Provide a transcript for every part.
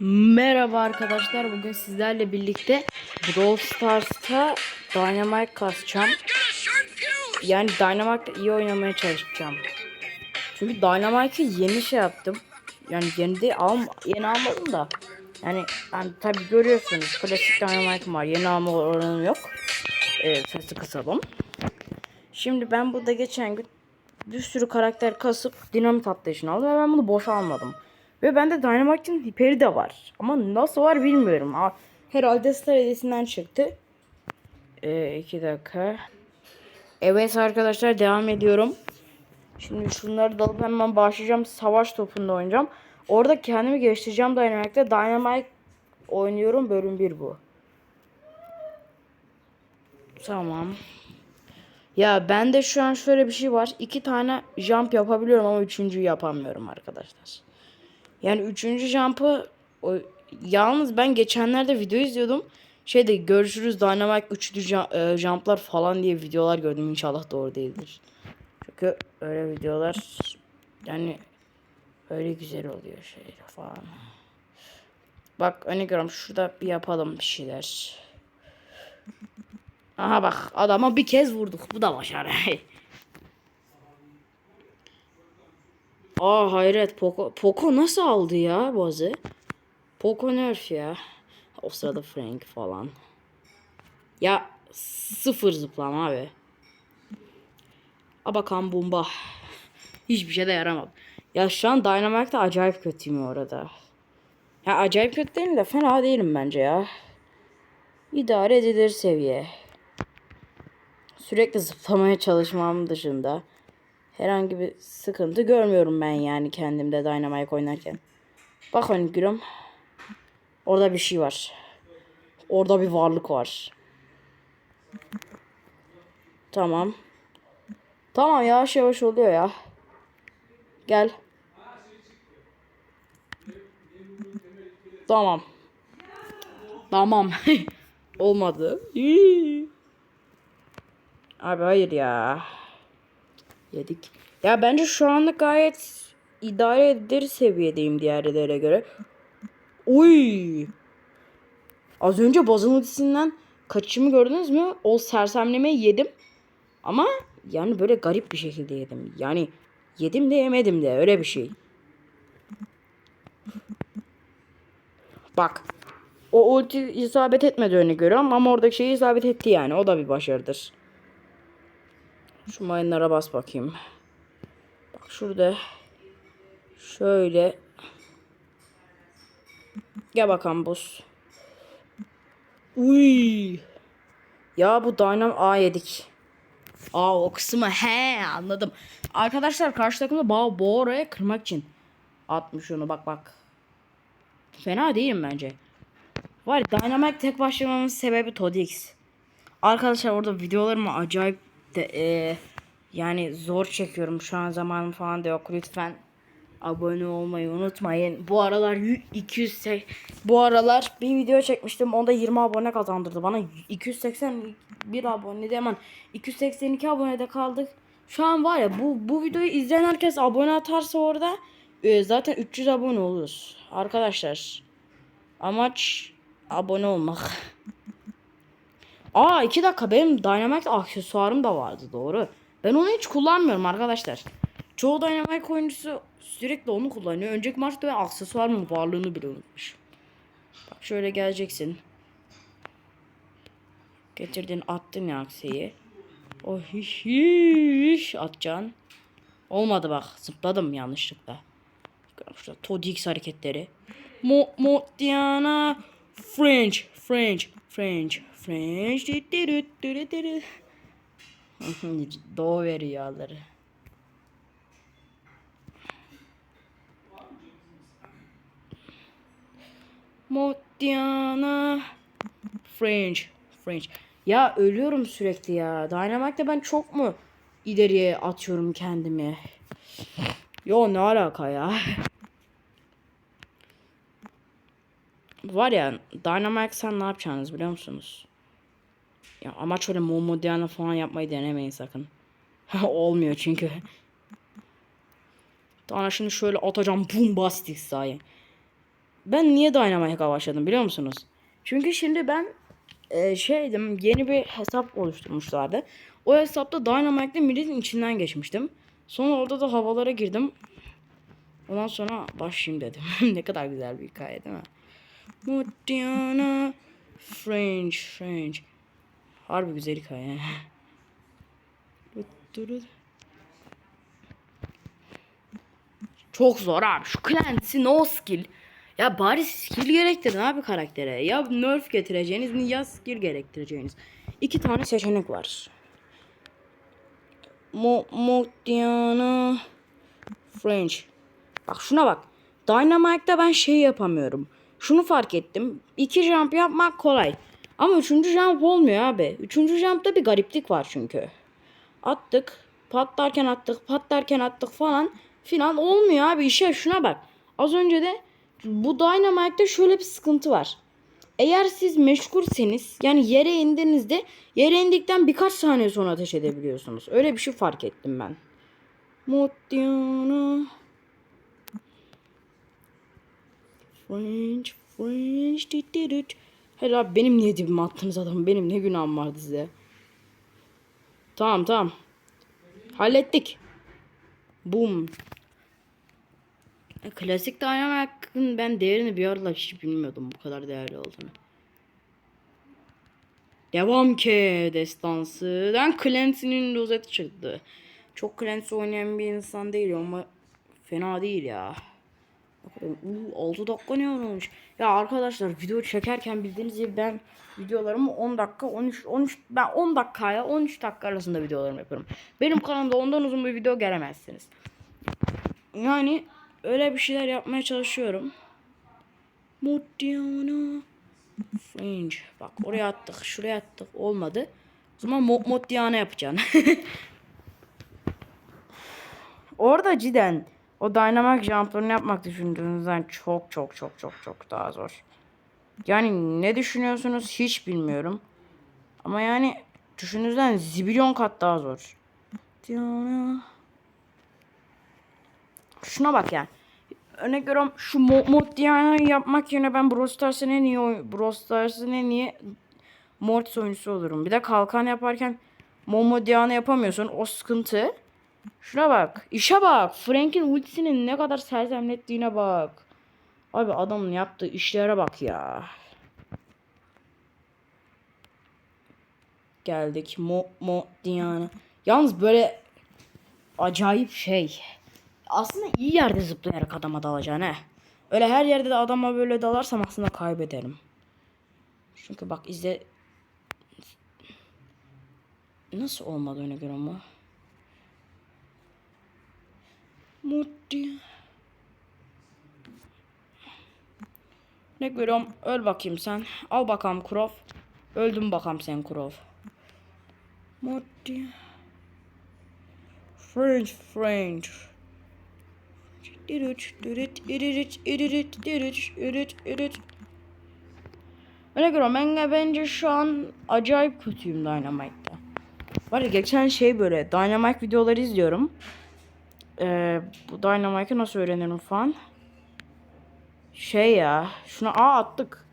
Merhaba arkadaşlar. Bugün sizlerle birlikte Brawl Stars'ta Dynamite kasacağım. Yani Dynamite'da iyi oynamaya çalışacağım. Çünkü Dynamite'ı yeni şey yaptım. Yani yeni de al, yeni almadım da. Yani, yani tabi görüyorsunuz klasik Dynamite'ım var. Yeni alma oranı yok. Ee, sesi kısalım. Şimdi ben burada geçen gün bir sürü karakter kasıp dinamit atlayışını aldım ve ben bunu boş almadım. Ve bende Dynamite'in hiperi de var. Ama nasıl var bilmiyorum. Herhalde Star hediyesinden çıktı. Ee, iki dakika. Evet arkadaşlar devam ediyorum. Şimdi şunları da alıp hemen başlayacağım. Savaş topunda oynayacağım. Orada kendimi geliştireceğim Dynamite'de. Dynamite oynuyorum. Bölüm 1 bu. Tamam. Ya bende şu an şöyle bir şey var. İki tane jump yapabiliyorum ama üçüncüyü yapamıyorum arkadaşlar. Yani üçüncü jump'ı o, yalnız ben geçenlerde video izliyordum. Şeyde görüşürüz Dynamite üçlü e, jump'lar falan diye videolar gördüm. İnşallah doğru değildir. Çünkü öyle videolar yani öyle güzel oluyor şeyler falan. Bak örnek veriyorum şurada bir yapalım bir şeyler. Aha bak adama bir kez vurduk. Bu da başarı. Aa hayret Poco. Poco nasıl aldı ya Boğaz'ı? Poco nerf ya. O sırada Frank falan. Ya sıfır zıplama abi. Abakan bomba. Hiçbir şey de yaramadı. Ya şu an Dynamite'da acayip kötüyüm orada. Ya acayip kötü değilim de fena değilim bence ya. İdare edilir seviye. Sürekli zıplamaya çalışmam dışında herhangi bir sıkıntı görmüyorum ben yani kendimde Dynamite oynarken. Bak hani gülüm. Orada bir şey var. Orada bir varlık var. Tamam. Tamam yavaş yavaş oluyor ya. Gel. Tamam. Tamam. Olmadı. Abi hayır ya. Yedik. Ya bence şu anlık gayet idare edilir seviyedeyim diğerlere göre. Uy. Az önce bozun ultisinden kaçışımı gördünüz mü? O sersemlemeyi yedim. Ama yani böyle garip bir şekilde yedim. Yani yedim de yemedim de öyle bir şey. Bak. O ulti isabet etmedi öne göre ama oradaki şeyi isabet etti yani. O da bir başarıdır. Şu mayınlara bas bakayım. Bak şurada. Şöyle. Gel bakalım buz. Uy. Ya bu Dynam A yedik. Aa o kısmı he anladım. Arkadaşlar karşı takımda bağ bu oraya kırmak için atmış onu bak bak. Fena değilim bence. Var Dynamite tek başlamamın sebebi Todix. Arkadaşlar orada videolarımı acayip de, e, yani zor çekiyorum. Şu an zamanım falan da yok. Lütfen abone olmayı unutmayın. Bu aralar y- 200 se- bu aralar bir video çekmiştim. Onda 20 abone kazandırdı bana. 281 abone de hemen 282 abonede kaldık. Şu an var ya bu bu videoyu izleyen herkes abone atarsa orada e, zaten 300 abone oluruz. Arkadaşlar amaç abone olmak. Aa iki dakika benim Dynamite aksesuarım da vardı doğru. Ben onu hiç kullanmıyorum arkadaşlar. Çoğu Dynamite oyuncusu sürekli onu kullanıyor. Önceki maçta ben aksesuarımın varlığını bile unutmuşum. Bak şöyle geleceksin. Getirdin attın ya akseyi. O hiş hiş atacaksın. Olmadı bak zıpladım yanlışlıkla. Şurada Todix hareketleri. Mo mo Diana French French French Dü. Doğu ve rüyaları. Modiana French French. Ya ölüyorum sürekli ya. Dynamite'de ben çok mu ileriye atıyorum kendimi? Yo ne alaka ya? Var ya Dynamite sen ne yapacaksınız biliyor musunuz? Ya amaç öyle Momo Diana falan yapmayı denemeyin sakın. Olmuyor çünkü. Daha şimdi şöyle atacağım bombastik sayı. ben niye Dynamite'a başladım biliyor musunuz? Çünkü şimdi ben e, şeydim yeni bir hesap oluşturmuşlardı. O hesapta Dynamite'le milletin içinden geçmiştim. Sonra orada da havalara girdim. Ondan sonra başlayayım dedim. ne kadar güzel bir hikaye değil mi? Modiana French French. Harbi güzel hikaye. Çok zor abi. Şu Clancy no skill. Ya bari skill gerektirin abi karaktere. Ya nerf getireceğiniz ya skill gerektireceğiniz. İki tane seçenek var. Mo Modiana French. Bak şuna bak. Dynamite'da ben şey yapamıyorum. Şunu fark ettim. İki jump yapmak kolay. Ama üçüncü jump olmuyor abi. Üçüncü jump'ta bir gariplik var çünkü. Attık. Patlarken attık. Patlarken attık falan. Filan olmuyor abi. İşe şuna bak. Az önce de bu Dynamite'da şöyle bir sıkıntı var. Eğer siz meşgulseniz yani yere indiğinizde yere indikten birkaç saniye sonra ateş edebiliyorsunuz. Öyle bir şey fark ettim ben. Modiana French, French. Hayır abi benim niye dibime attınız adamı? Benim ne günahım vardı size? Tamam tamam. Hallettik. Boom. E, Klasik Dynamite'ın ben değerini bir aralar hiç bilmiyordum bu kadar değerli olduğunu. Devam ki destansı. Clancy'nin rozeti çıktı. Çok Clancy oynayan bir insan değil ama fena değil ya. Uuu 6 dakika ne olmuş? Ya arkadaşlar video çekerken bildiğiniz gibi ben videolarımı 10 dakika 13 13 ben 10 dakikaya 13 dakika arasında videolarımı yapıyorum. Benim kanalımda ondan uzun bir video göremezsiniz. Yani öyle bir şeyler yapmaya çalışıyorum. Modiana Fringe. Bak oraya attık, şuraya attık. Olmadı. O zaman Mod Modiana yapacaksın. Orada cidden o dynamic jump'larını yapmak düşündüğünüzden çok çok çok çok çok daha zor. Yani ne düşünüyorsunuz hiç bilmiyorum. Ama yani düşündüğünüzden zibilyon kat daha zor. Şuna bak yani. Örnek veriyorum şu mod, mod Diana'yı yapmak yerine ben Brawl Stars'ın en iyi Brawl Stars'ın en iyi Mortis oyuncusu olurum. Bir de kalkan yaparken Momo Diana yapamıyorsun. O sıkıntı. Şuna bak. işe bak. Frank'in ultisinin ne kadar sersemlettiğine bak. Abi adamın yaptığı işlere bak ya. Geldik. Mo Mo Diana. Yalnız böyle acayip şey. Aslında iyi yerde zıplayarak adama dalacaksın he. Öyle her yerde de adama böyle dalarsam aslında kaybederim. Çünkü bak izle. Nasıl olmadı öne göre ama? Mutlu. Ne görüyorum? Öl bakayım sen. Al bakalım Krov. Öldüm bakalım sen Krov. Mutlu. French, French. Dürüt, dürüt, dürüt, dürüt, dürüt, dürüt, dürüt. Öyle görüyorum. Ben bence şu an acayip kötüyüm Dynamite'da. Var ya geçen şey böyle Dynamite videoları izliyorum. Ee, bu Dynamite'ı nasıl öğrenirim falan. Şey ya. Şuna A attık.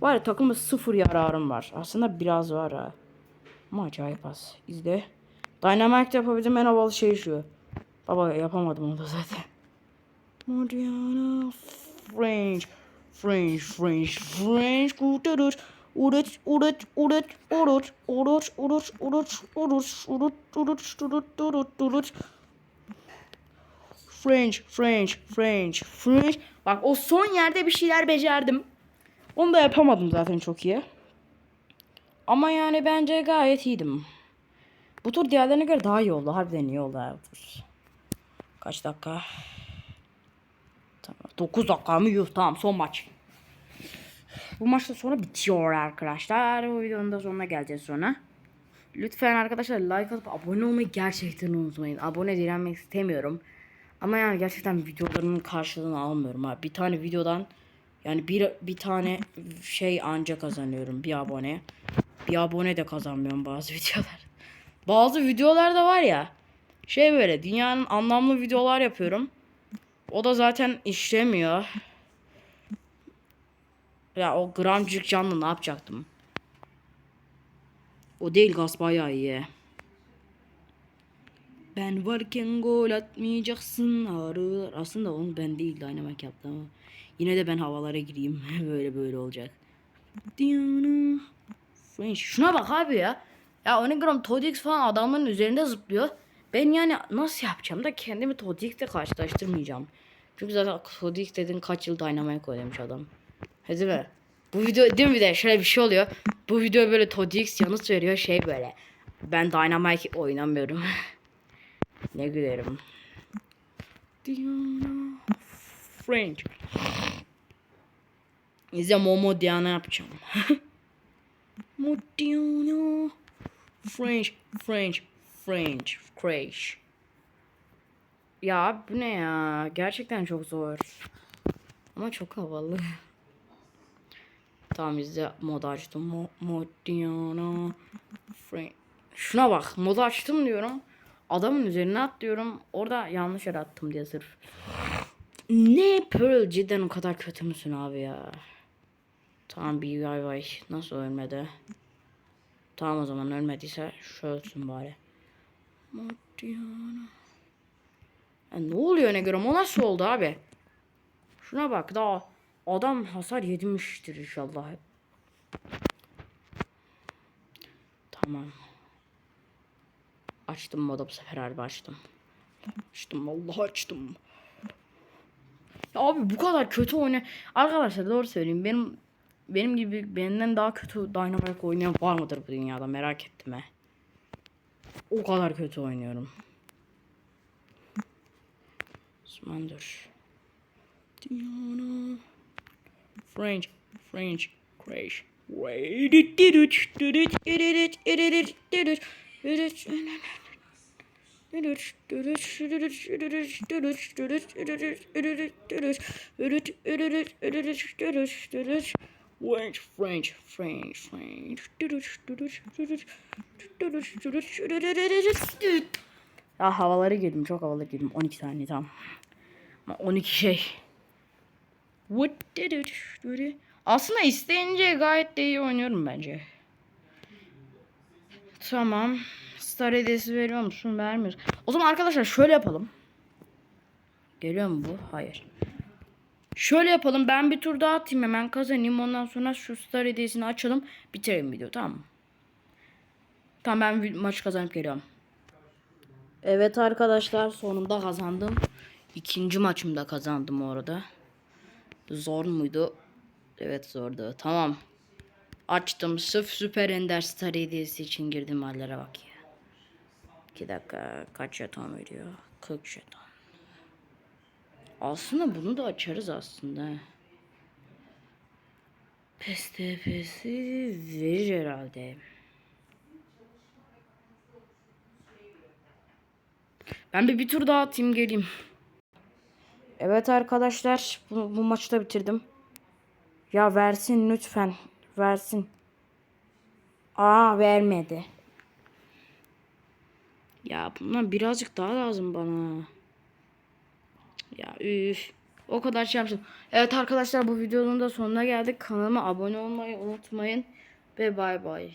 Var ya takımda sıfır yararım var. Aslında biraz var ha. Ama acayip az. İzle. Dynamite yapabildiğim en havalı şey şu. Baba yapamadım onu da zaten. Modiana French. French, French, French. Kurtarır. Uğraş, uğraş, uğraş, uğraş, uğraş, uğraş, uğraş, uğraş, uğraş, uğraş, uğraş, uğraş, uğraş. French, French, French, French. Bak o son yerde bir şeyler becerdim. Onu da yapamadım zaten çok iyi. Ama yani bence gayet iyiydim. Bu tur diğerlerine göre daha iyi oldu. Harbiden iyi oldu bu tur. Kaç dakika? Tamam. 9 dakika mı? Yuh tamam son maç. Bu maçta sonra bitiyor arkadaşlar. Bu videonun da sonuna geleceğiz sonra. Lütfen arkadaşlar like atıp abone olmayı gerçekten unutmayın. Abone direnmek istemiyorum. Ama yani gerçekten videolarımın karşılığını almıyorum ha. Bir tane videodan yani bir, bir tane şey anca kazanıyorum bir abone. Bir abone de kazanmıyorum bazı videolar. Bazı videolarda var ya şey böyle dünyanın anlamlı videolar yapıyorum. O da zaten işlemiyor. Ya o gramcık canlı ne yapacaktım? O değil gaz bayağı iyi. Ben varken gol atmayacaksın ağrılar. Aslında onu ben değil Dynamite yaptı ama. Yine de ben havalara gireyim. böyle böyle olacak. Diana. French. Şuna bak abi ya. Ya Onigram Todix falan adamların üzerinde zıplıyor. Ben yani nasıl yapacağım da kendimi Todix'le karşılaştırmayacağım. Çünkü zaten Todix dedin kaç yıl Dynamite oynamış adam. Hadi mi? Bu video değil mi bir de şöyle bir şey oluyor. Bu video böyle Todix yanıt veriyor şey böyle. Ben Dynamite oynamıyorum. ne gülerim. Diana French. İzle Momo Diana yapacağım. Modiano. French, French, French, French. Ya bu ne ya? Gerçekten çok zor. Ama çok havalı. Tamam izle mod açtım. Mo Modiano. French. Şuna bak mod açtım diyorum. Adamın üzerine atlıyorum. Orada yanlış yere attım diye sırf. Ne Pearl cidden o kadar kötü müsün abi ya? Tamam bir vay vay. Nasıl ölmedi? Tamam o zaman ölmediyse şu ölsün bari. Modiano. Ya ne oluyor ne göre? O nasıl oldu abi? Şuna bak daha adam hasar yedirmiştir inşallah. Tamam. Açtım moda bu sefer harbi açtım. Açtım vallahi açtım. Ya abi bu kadar kötü oyna. Arkadaşlar doğru söyleyeyim. Benim benim gibi benden daha kötü Dynamite oynayan var mıdır bu dünyada merak ettim he. O kadar kötü oynuyorum. Osman dur. Diana. French, French, crash. French, French, French, French. Ya havalara girdim, çok havalara girdim. 12 tane tam. Ama 12 şey. What? Aslında isteyince gayet de iyi oynuyorum bence. Tamam. Star hediyesi veriyor musun? Vermiyor. O zaman arkadaşlar şöyle yapalım. Geliyor mu bu? Hayır. Şöyle yapalım. Ben bir tur daha atayım hemen kazanayım. Ondan sonra şu star hediyesini açalım. Bitirelim video tamam mı? Tamam ben maç kazanıp geliyorum. Evet arkadaşlar sonunda kazandım. İkinci maçımda kazandım orada. Zor muydu? Evet zordu. Tamam. Açtım. Sırf Süper Ender Star hediyesi için girdim hallere bak ya. 2 dakika kaç jeton veriyor? 40 jeton. Aslında bunu da açarız aslında. PSTP'si verir herhalde. Ben bir, bir tur daha atayım geleyim. Evet arkadaşlar bu, bu maçı da bitirdim. Ya versin lütfen. Versin. Aa vermedi. Ya bundan birazcık daha lazım bana. Ya üf. O kadar şey yapmışım. Evet arkadaşlar bu videonun da sonuna geldik. Kanalıma abone olmayı unutmayın. Ve bay bay.